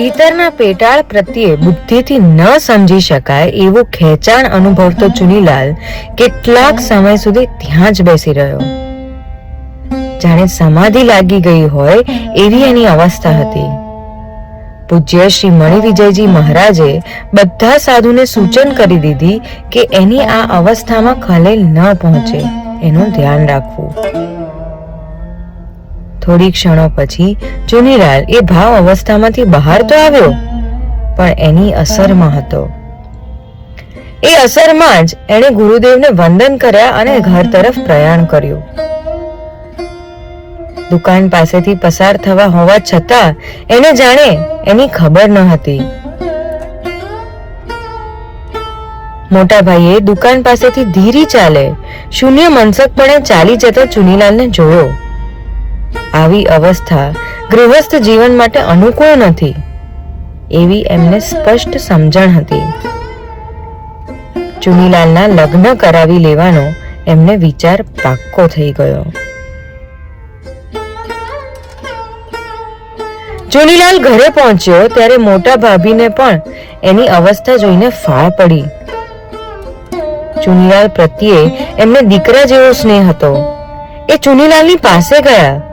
ભીતરના પેટાળ પ્રત્યે બુદ્ધિથી ન સમજી શકાય એવું ખેંચાણ અનુભવતો ચુનીલાલ કેટલાક સમય સુધી ત્યાં જ બેસી રહ્યો. જાણે સમાધિ લાગી ગઈ હોય એવી એની અવસ્થા હતી. પૂજ્ય શ્રી મણિ વિજયજી મહારાજે બધા સાધુને સૂચન કરી દીધી કે એની આ અવસ્થામાં ખલેલ ન પહોંચે, એનું ધ્યાન રાખવું. થોડી ક્ષણો પછી ચુનીલાલ એ ભાવ અવસ્થામાંથી બહાર તો આવ્યો, પણ એની અસરમાં હતો. એ અસરમાં જ એણે ગુરુદેવને વંદન કર્યા અને ઘર તરફ પ્રયાણ કર્યું. દુકાન પાસેથી પસાર થવા હોવા છતાં એને જાણે એની ખબર ન હતી. મોટા ભાઈએ દુકાન પાસેથી ધીરી ચાલે, શૂન્ય મનસકપણે ચાલી જતા ચુનીલાલને જોયો. આવી અવસ્થા ગૃહસ્થ જીવન માટે અનુકૂળ નથી, એવી એમને સ્પષ્ટ સમજણ હતી. ચુનીલાલના લગ્ન કરાવી લેવાનો એમને વિચાર પાક્કો થઈ ગયો. ચુનીલાલ ઘરે પહોંચ્યો ત્યારે મોટા ભાભીને પણ એની અવસ્થા જોઈને ફાળ પડી. ચુનીલાલ પ્રત્યે એમને દીકરા જેવો સ્નેહ હતો. એ ચુનીલાલની પાસે ગયા.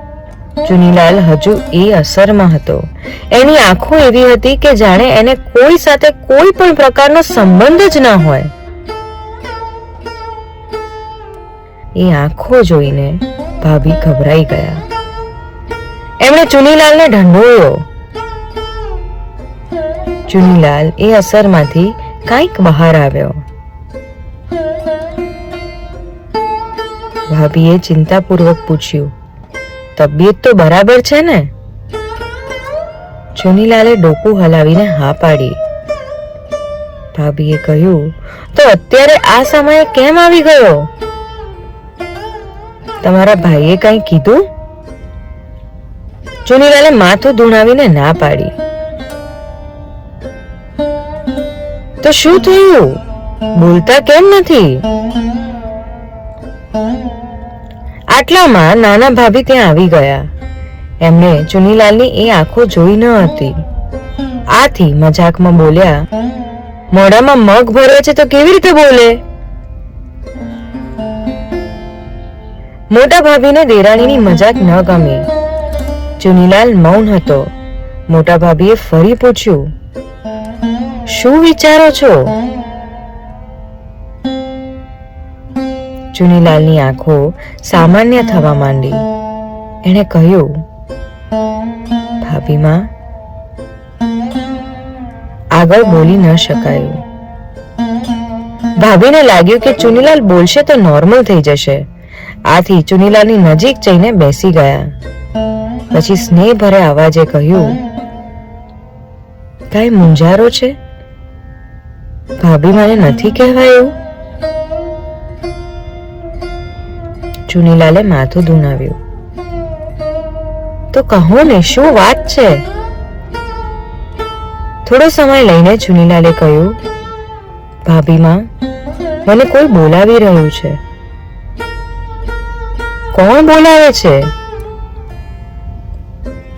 ચુનીલાલ હજુ એ અસરમાં હતો. એની આંખો એવી હતી કે જાણે એને કોઈ સાથે કોઈ પણ પ્રકારનો સંબંધ જ ના હોય. એ આંખો જોઈને ભાભી ગભરાઈ ગયા. એમણે ચુનીલાલને ઢંઢોળ્યો. ચુનીલાલ એ અસરમાંથી કાંઈક બહાર આવ્યો. ભાભીએ ચિંતાપૂર્વક પૂછ્યું તબિયત તો બરાબર છે ને? ચુનીલાલે ડોકું હલાવીને હા પાડી. ભાભીએ કહ્યું, તો અત્યારે આ સમયે કેમ આવી ગયો? તમારા ભાઈએ કંઈ કીધું? ચુનીલાલે માથું ધૂણાવીને ના પાડી. તો શું થયું? બોલતા કેમ નથી? આટલામાં નાના ભાભી ત્યાં આવી ગયા. એમણે ચુનીલાલની એ આંખો જોઈ ન હતી. આથી મજાકમાં બોલ્યા, મોઢામાં મગ ભરે છે તો કેવી રીતે બોલે? મોટા ભાભીને દેરાણીની મજાક ન ગમી. ચુનીલાલ મૌન હતો. મોટા ભાભીએ ફરી પૂછ્યું, શું વિચારો છો? ચુનીલાલની આંખો સામાન્ય થવા માંડી. એણે કહ્યું ભાભીમાં આગળ બોલી ન શકાયું. ભાભીને લાગ્યું કે ચુનીલાલ બોલશે તો નોર્મલ થઈ જશે. આથી ચુનીલાલની નજીક જઈને બેસી ગયા. પછી સ્નેહ ભરે અવાજે કહ્યું, કાંઈ મુંજારો છે? ભાભી મને નથી કહેવાયું? ચુનીલાલે માથું ધૂણાવ્યું. તો કહો ને, શું વાત છે? થોડો સમય લઈને ચુનીલાલે કહ્યું, ભાભીમાં, મને કોઈ બોલાવી રહ્યું છે. કોણ બોલાવે છે?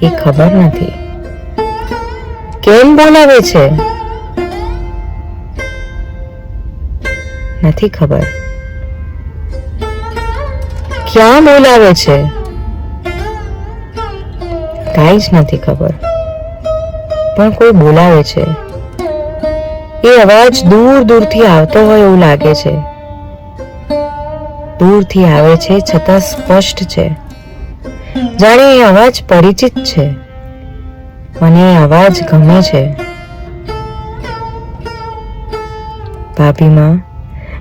એ ખબર નથી. કેમ બોલાવે છે? નથી ખબર. ક્યાં બોલાવે છે? કાંઈ જ નથી ખબર. પણ કોઈ બોલાવે છે. એ અવાજ દૂર દૂરથી આવતો હોય એવું લાગે છે. દૂરથી આવે છે છતાં સ્પષ્ટ છે. જાણે એ અવાજ પરિચિત છે. મને એ અવાજ ગમે છે. ભાભીમાં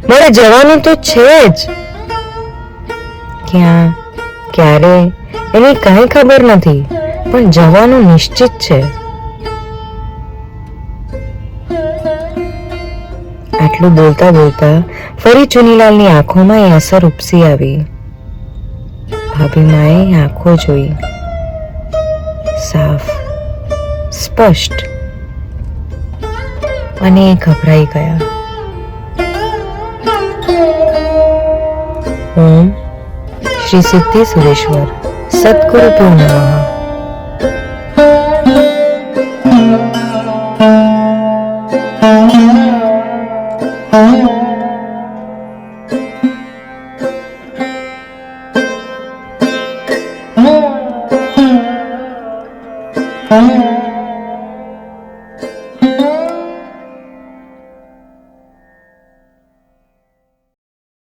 મારે જવાનું તો છે જ. ક્યાં? ક્યારે? એની કાંઈ ખબર નથી, પણ જવાનું નિશ્ચિત છે. આટલું બોલતા બોલતા ફરી ચુનીલાલની આંખોમાં એ અસર ઉપસી આવી. ભાભીમાએ આંખો જોઈ. સાફ, સ્પષ્ટ. અને એ ગભરાઈ ગયા. ઓમ શ્રી સિદ્ધિ સુરેશ્વર. સદગુરુ પૂર્ણિમા Oh